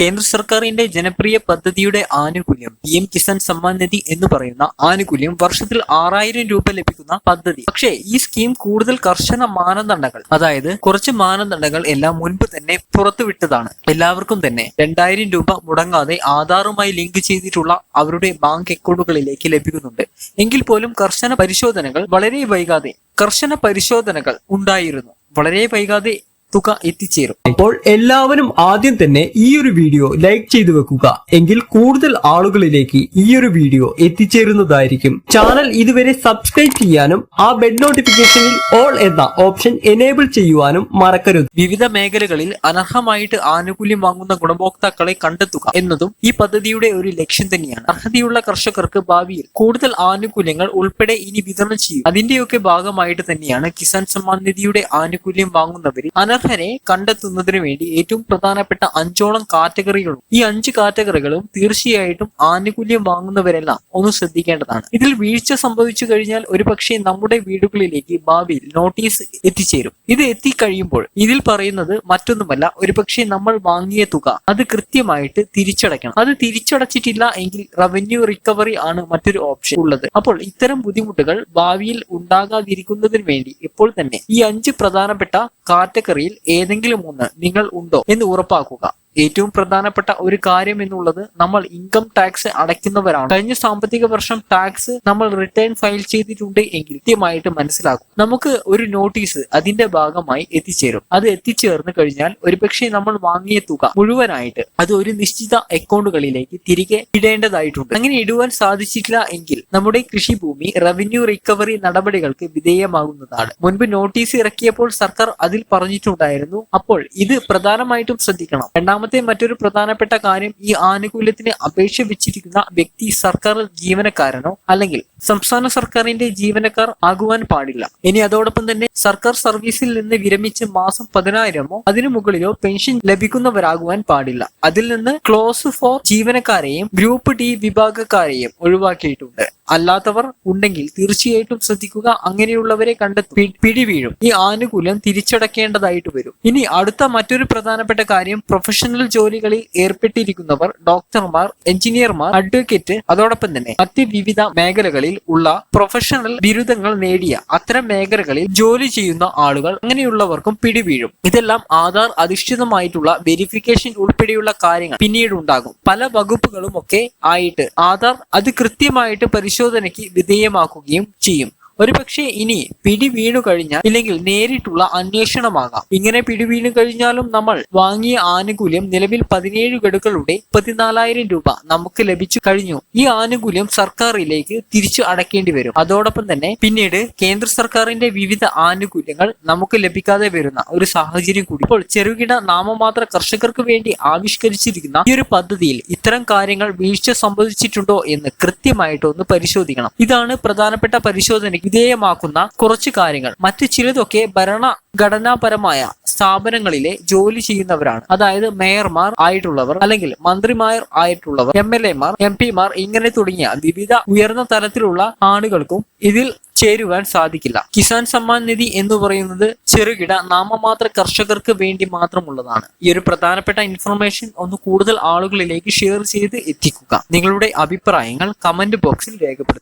കേന്ദ്ര സർക്കാരിന്റെ ജനപ്രിയ പദ്ധതിയുടെ ആനുകൂല്യം പി എം കിസാൻ സമ്മാൻ നിധി എന്ന് പറയുന്ന ആനുകൂല്യം വർഷത്തിൽ ആറായിരം രൂപ ലഭിക്കുന്ന പദ്ധതി. പക്ഷേ ഈ സ്കീം കൂടുതൽ കർശന മാനദണ്ഡങ്ങൾ അതായത് കുറച്ച് മാനദണ്ഡങ്ങൾ എല്ലാം മുൻപ് തന്നെ പുറത്തുവിട്ടതാണ്. എല്ലാവർക്കും തന്നെ രണ്ടായിരം രൂപ മുടങ്ങാതെ ആധാറുമായി ലിങ്ക് ചെയ്തിട്ടുള്ള അവരുടെ ബാങ്ക് അക്കൗണ്ടുകളിലേക്ക് ലഭിക്കുന്നുണ്ട്. എങ്കിൽ പോലും കർശന പരിശോധനകൾ വളരെ വൈകാതെ കർശന പരിശോധനകൾ ഉണ്ടായിരുന്നു. വളരെ വൈകാതെ തുക എത്തിച്ചേരും. അപ്പോൾ എല്ലാവരും ആദ്യം തന്നെ ഈ ഒരു വീഡിയോ ലൈക്ക് ചെയ്തു വെക്കുക. എങ്കിൽ കൂടുതൽ ആളുകളിലേക്ക് ഈ ഒരു വീഡിയോ എത്തിച്ചേരുന്നതായിരിക്കും. ചാനൽ ഇതുവരെ സബ്സ്ക്രൈബ് ചെയ്യാനും ആ ബെഡ് നോട്ടിഫിക്കേഷനിൽ ഓൾ എന്ന ഓപ്ഷൻ എനേബിൾ ചെയ്യുവാനും മറക്കരുത്. വിവിധ മേഖലകളിൽ അനർഹമായിട്ട് ആനുകൂല്യം വാങ്ങുന്ന ഗുണഭോക്താക്കളെ കണ്ടെത്തുക എന്നതും ഈ പദ്ധതിയുടെ ഒരു ലക്ഷ്യം തന്നെയാണ്. അർഹതയുള്ള കർഷകർക്ക് ഭാവിയിൽ കൂടുതൽ ആനുകൂല്യങ്ങൾ ഉൾപ്പെടെ ഇനി വിതരണം ചെയ്യും. അതിന്റെയൊക്കെ ഭാഗമായിട്ട് തന്നെയാണ് കിസാൻ സമ്മാൻ നിധിയുടെ ആനുകൂല്യം വാങ്ങുന്നവരിൽ അനർഹരെ കണ്ടെത്തുന്നതിന് വേണ്ടി ഏറ്റവും പ്രധാനപ്പെട്ട അഞ്ചോളം കാറ്റഗറികളും ഈ അഞ്ച് കാറ്റഗറികളും തീർച്ചയായിട്ടും ആനുകൂല്യം വാങ്ങുന്നവരെല്ലാം ഒന്ന് ശ്രദ്ധിക്കേണ്ടതാണ്. ഇതിൽ വീഴ്ച സംഭവിച്ചു കഴിഞ്ഞാൽ ഒരുപക്ഷെ നമ്മുടെ വീടുകളിലേക്ക് ഭാവിയിൽ നോട്ടീസ് എത്തിച്ചേരും. ഇത് എത്തിക്കഴിയുമ്പോൾ ഇതിൽ പറയുന്നത് മറ്റൊന്നുമല്ല ഒരുപക്ഷെ നമ്മൾ വാങ്ങിയ തുക അത് കൃത്യമായിട്ട് തിരിച്ചടയ്ക്കണം. അത് തിരിച്ചടച്ചിട്ടില്ല എങ്കിൽ റവന്യൂ റിക്കവറി ആണ് മറ്റൊരു ഓപ്ഷൻ ഉള്ളത്. അപ്പോൾ ഇത്തരം ബുദ്ധിമുട്ടുകൾ ഭാവിയിൽ ഉണ്ടാകാതിരിക്കുന്നതിന് വേണ്ടി ഇപ്പോൾ തന്നെ ഈ അഞ്ച് പ്രധാനപ്പെട്ട കാറ്റഗറിയിൽ ഏതെങ്കിലും ഒന്ന് നിങ്ങൾ ഉണ്ടോ എന്ന് ഉറപ്പാക്കുക. ഏറ്റവും പ്രധാനപ്പെട്ട ഒരു കാര്യം എന്നുള്ളത് നമ്മൾ ഇൻകം ടാക്സ് അടയ്ക്കുന്നവരാണ്. കഴിഞ്ഞ സാമ്പത്തിക വർഷം ടാക്സ് നമ്മൾ റിട്ടേൺ ഫയൽ ചെയ്തിട്ടുണ്ട് എങ്കിൽ കൃത്യമായിട്ട് മനസ്സിലാക്കും. നമുക്ക് ഒരു നോട്ടീസ് അതിന്റെ ഭാഗമായി എത്തിച്ചേരും. അത് എത്തിച്ചേർന്ന് കഴിഞ്ഞാൽ ഒരുപക്ഷെ നമ്മൾ വാങ്ങിയ തുക മുഴുവനായിട്ട് അത് ഒരു നിശ്ചിത അക്കൗണ്ടുകളിലേക്ക് തിരികെ ഇടേണ്ടതായിട്ടുണ്ട്. അങ്ങനെ ഇടുവാൻ സാധിച്ചിട്ടില്ല എങ്കിൽ നമ്മുടെ കൃഷിഭൂമി റവന്യൂ റിക്കവറി നടപടികൾക്ക് വിധേയമാകുന്നതാണ്. മുൻപ് നോട്ടീസ് ഇറക്കിയപ്പോൾ സർക്കാർ അതിൽ പറഞ്ഞിട്ടുണ്ടായിരുന്നു. അപ്പോൾ ഇത് പ്രധാനമായിട്ടും ശ്രദ്ധിക്കണം. രണ്ടാമത്തെ മറ്റൊരു പ്രധാനപ്പെട്ട കാര്യം ഈ ആനുകൂല്യത്തിന് അപേക്ഷ വെച്ചിരിക്കുന്ന വ്യക്തി സർക്കാർ ജീവനക്കാരനോ അല്ലെങ്കിൽ സംസ്ഥാന സർക്കാരിന്റെ ജീവനക്കാർ ആകുവാൻ പാടില്ല. ഇനി അതോടൊപ്പം തന്നെ സർക്കാർ സർവീസിൽ നിന്ന് വിരമിച്ച് മാസം പതിനായിരമോ അതിനു മുകളിലോ പെൻഷൻ ലഭിക്കുന്നവരാകുവാൻ പാടില്ല. അതിൽ നിന്ന് ക്ലോസ് ഫോർ ജീവനക്കാരെയും ഗ്രൂപ്പ് ഡി വിഭാഗക്കാരെയും ഒഴിവാക്കിയിട്ടുണ്ട്. അല്ലാത്തവർ ഉണ്ടെങ്കിൽ തീർച്ചയായിട്ടും ശ്രദ്ധിക്കുക. അങ്ങനെയുള്ളവരെ കണ്ട് പിടിവീഴും. ഈ ആനുകൂല്യം തിരിച്ചടക്കേണ്ടതായിട്ട് വരും. ഇനി അടുത്ത മറ്റൊരു പ്രധാനപ്പെട്ട കാര്യം പ്രൊഫഷണൽ ജോലികളിൽ ഏർപ്പെട്ടിരിക്കുന്നവർ ഡോക്ടർമാർ എഞ്ചിനീയർമാർ അഡ്വക്കേറ്റ് അതോടൊപ്പം തന്നെ മറ്റ് വിവിധ മേഖലകളിൽ ഉള്ള പ്രൊഫഷണൽ ബിരുദങ്ങൾ നേടിയ അത്തരം മേഖലകളിൽ ജോലി ചെയ്യുന്ന ആളുകൾ അങ്ങനെയുള്ളവർക്കും പിടിവീഴും. ഇതെല്ലാം ആധാർ അധിഷ്ഠിതമായിട്ടുള്ള വെരിഫിക്കേഷൻ ഉൾപ്പെടെയുള്ള കാര്യങ്ങൾ പിന്നീട് ഉണ്ടാകും പല വകുപ്പുകളും ഒക്കെ ആയിട്ട് ആധാർ അത് കൃത്യമായിട്ട് പരിശോധനയ്ക്ക് വിധേയമാക്കുകയും ചെയ്യും. ഒരുപക്ഷെ ഇനി പിടി വീണു കഴിഞ്ഞാൽ ഇല്ലെങ്കിൽ നേരിട്ടുള്ള അന്വേഷണമാകാം. ഇങ്ങനെ പിടി വീണു കഴിഞ്ഞാലും നമ്മൾ വാങ്ങിയ ആനുകൂല്യം നിലവിൽ പതിനേഴ് ഗഡുക്കളുടെ മുപ്പത്തിനാലായിരം രൂപ നമുക്ക് ലഭിച്ചു കഴിഞ്ഞു. ഈ ആനുകൂല്യം സർക്കാരിലേക്ക് തിരിച്ചു അടക്കേണ്ടി വരും. അതോടൊപ്പം തന്നെ പിന്നീട് കേന്ദ്ര സർക്കാരിന്റെ വിവിധ ആനുകൂല്യങ്ങൾ നമുക്ക് ലഭിക്കാതെ വരുന്ന ഒരു സാഹചര്യം കൂടി ഇപ്പോൾ ചെറുകിട നാമമാത്ര കർഷകർക്ക് വേണ്ടി ആവിഷ്കരിച്ചിരിക്കുന്ന ഈ ഒരു പദ്ധതിയിൽ ഇത്തരം കാര്യങ്ങൾ വീഴ്ച സംഭവിച്ചിട്ടുണ്ടോ എന്ന് കൃത്യമായിട്ട് ഒന്ന് പരിശോധിക്കണം. ഇതാണ് പ്രധാനപ്പെട്ട പരിശോധനയ്ക്ക് വിധേയമാക്കുന്ന കുറച്ച് കാര്യങ്ങൾ. മറ്റു ചിലതൊക്കെ ഭരണഘടനാപരമായ സ്ഥാപനങ്ങളിലെ ജോലി ചെയ്യുന്നവരാണ്. അതായത് മേയർമാർ ആയിട്ടുള്ളവർ അല്ലെങ്കിൽ മന്ത്രിമാർ ആയിട്ടുള്ളവർ എം എൽ എമാർ എം പിമാർ ഇങ്ങനെ തുടങ്ങിയ വിവിധ ഉയർന്ന തലത്തിലുള്ള ആളുകൾക്കും ഇതിൽ ചേരുവാൻ സാധിക്കില്ല. കിസാൻ സമ്മാൻ നിധി എന്ന് പറയുന്നത് ചെറുകിട നാമമാത്ര കർഷകർക്ക് വേണ്ടി മാത്രമുള്ളതാണ്. ഈ ഒരു പ്രധാനപ്പെട്ട ഇൻഫർമേഷൻ ഒന്ന് കൂടുതൽ ആളുകളിലേക്ക് ഷെയർ ചെയ്ത് എത്തിക്കുക. നിങ്ങളുടെ അഭിപ്രായങ്ങൾ കമന്റ് ബോക്സിൽ രേഖപ്പെടുത്തുക.